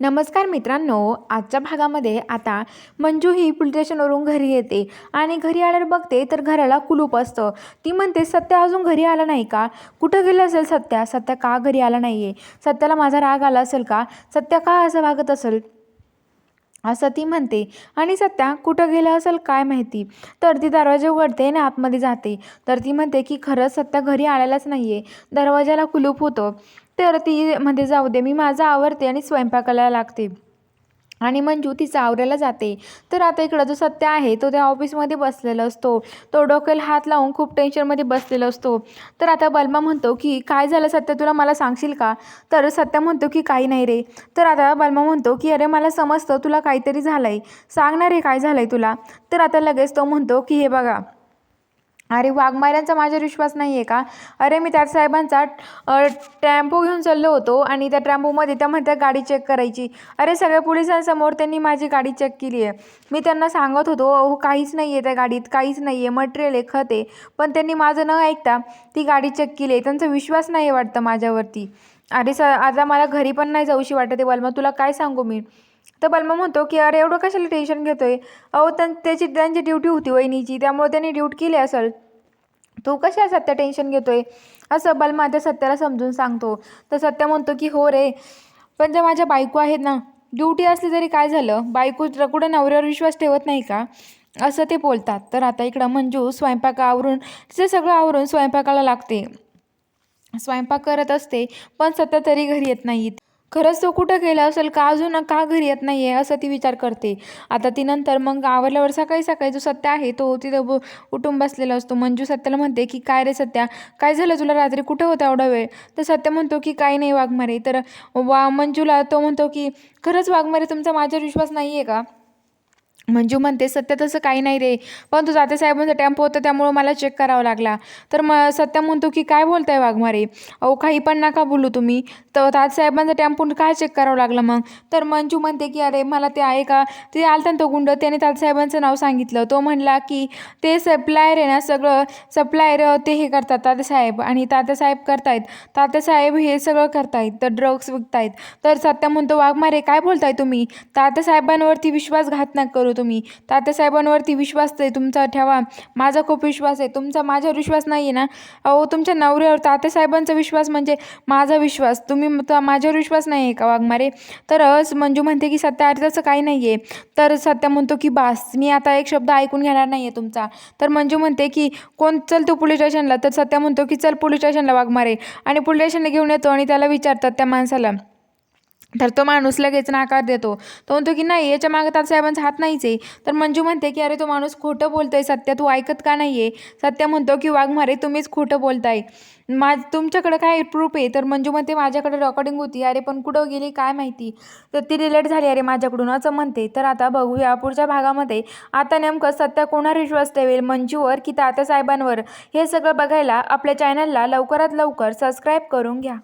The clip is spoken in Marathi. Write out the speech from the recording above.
नमस्कार मित्रांनो आजच्या भागामध्ये आता मंजू ही पोलीस स्टेशनवरून घरी येते आणि घरी आल्यावर बघते तर घराला कुलूप असतं. ती म्हणते सत्या अजून घरी आला नाही का? कुठं गेलं असेल सत्या? सत्या का घरी आला नाही आहे सत्याला माझा राग आला असेल का? सत्या का असं वागत असेल? असं ती म्हणते. आणि सत्या कुठं गेलं असेल काय माहिती? तर ती दरवाजा उघडते आणि आतमध्ये जाते. तर ती म्हणते की खरंच सत्या घरी आलेलाच नाही आहे दरवाजाला कुलूप होतं. तर ती मध्ये जाऊ दे मी माझं आवरते आणि स्वयंपाकाला लागते. आणि मंजू तिचा आवरायला जाते. तर आता इकडं जो सत्य आहे तो त्या ऑफिसमध्ये बसलेला असतो. तो डोक्याला हात लावून खूप टेन्शनमध्ये बसलेला असतो. तर आता बलमा म्हणतो की काय झालं सत्य तुला मला सांगशील का? तर सत्य म्हणतो की काही नाही रे. तर आता बलमा म्हणतो की अरे मला समजतं तुला काहीतरी झालं आहे सांगणार रे काय झालं आहे तुला? तर आता लगेच तो म्हणतो की हे बघा अरे वाघमाऱ्यांचा माझ्यावर विश्वास नाही आहे का? अरे मी त्या साहेबांचा टॅम्पो घेऊन चाललो होतो आणि त्या टॅम्पोमध्ये त्या म्हणतात गाडी चेक करायची. अरे सगळ्या पोलिसांसमोर त्यांनी माझी गाडी चेक केली आहे मी त्यांना सांगत होतो अहो काहीच नाही आहे त्या गाडीत काहीच नाही आहे मटेरियल आहे खत आहे. पण त्यांनी माझं न ऐकता ती गाडी चेक केली आहे. त्यांचा विश्वास नाही आहे वाटतं माझ्यावरती. अरे स आता मला घरी पण नाही जाऊशी वाटत आहे बलमा. तुला काय सांगू मी? तर बलमा म्हणतो की अरे एवढं कशाला टेन्शन घेतोय? अहो त्यां त्याची त्यांची ड्युटी होती वहिनीची. त्यामुळे त्यांनी ड्युटी केली असेल. तू कशा सत्या टेन्शन घेतोय? असं बलमा त्या सत्याला समजून सांगतो. तर सत्य म्हणतो की हो रे पण ज्या माझ्या बायको आहेत ना ड्युटी असली तरी काय झालं? बायको कुठं नवऱ्यावर विश्वास ठेवत नाही का? असं ते बोलतात. तर आता इकडं मंजू स्वयंपाक आवरून तिचं सगळं आवरून स्वयंपाकाला लागते. स्वयंपाक करत असते पण सत्य तरी घरी येत नाहीत. खरंच तो कुठं गेला असेल? का अजून का घरी येत नाही आहे असं ती विचार करते. आता ती नंतर मग आवरल्यावर सकाळी सकाळी जो सत्य आहे तो तिथं ब- उठून बसलेला असतो. मंजू सत्याला म्हणते की काय रे सत्या? काय झालं तुला रात्री? कुठं होता एवढा वेळ? तर सत्य म्हणतो की काय नाही वाघमारे. तर वा मंजूला तो म्हणतो की खरंच वाघमारे तुमचा माझ्यावर विश्वास नाही आहे का? मंजू म्हणते सत्य तसं काही नाही रे. पण तू जाते साहेबांचा टेम्पो होता त्यामुळं मला चेक करावा लागला. तर मग सत्य म्हणतो की काय बोलताय वाघमारे? अहो काही पण नका बोलू तुम्ही. तर ताजसाहेबांचा टेम्पो काय चेक करावं लागलं मग? तर मंजू म्हणते की अरे मला ते आहे का? ते आलता तो गुंड त्याने ताजसाहेबांचं नाव सांगितलं. तो म्हणला की ते सप्लायर आहे ना सगळं सप्लायर ते हे करतात तात्यासाहेब आणि तात्यासाहेब करतायत. तात्यासाहेब हे सगळं करतायत. तर ड्रग्स विकतायत. तर सत्य म्हणतो वाघमारे काय बोलताय तुम्ही? तात्यासाहेबांवरती विश्वासघात नाही करू. तुम्ही. तात्यासाहेबांवरती विश्वास आहे तुमचा ठेवा. माझा खूप विश्वास आहे. तुमचा माझ्यावर विश्वास नाही आहे ना? अहो तुमच्या नवऱ्यावर तात्यासाहेबांचा विश्वास म्हणजे माझा विश्वास. तुम्ही माझ्यावर विश्वास नाही आहे का वाघमारे? तर मंजू म्हणते की सत्या अर्जाचं काही नाही आहे तर सत्या म्हणतो की बास. मी आता एक शब्द ऐकून घेणार नाही आहे तुमचा. तर मंजू म्हणते की कोण? चल तू पोलीस स्टेशनला. तर सत्य म्हणतो की चल पोलीस स्टेशनला वाघमारे. आणि पोलीस स्टेशनला घेऊन येतो आणि त्याला विचारतात त्या माणसाला. तर तो माणूस लगेच नाकार देतो. तो म्हणतो की नाही याच्या मागे तात्यासाहेबांचा हात नाहीच आहे तर मंजू म्हणते की अरे तो माणूस खोटं बोलतोय सत्य तू ऐकत का नाही आहे सत्य म्हणतो की वाघमारे तुम्हीच खोटं बोलताय. मा तुमच्याकडे काय प्रूफ आहे? तर मंजू म्हणते माझ्याकडे रेकॉर्डिंग होती. अरे पण कुठं गेली काय माहिती? तर ती रिलेट झाली अरे माझ्याकडून असं म्हणते. तर आता बघूया पुढच्या भागामध्ये. आता नेमकं सत्य कोणावर विश्वास ठेवेल? मंजूवर की तात्यासाहेबांवर हे सगळं बघायला आपल्या चॅनलला लवकरात लवकर सबस्क्राईब करून घ्या.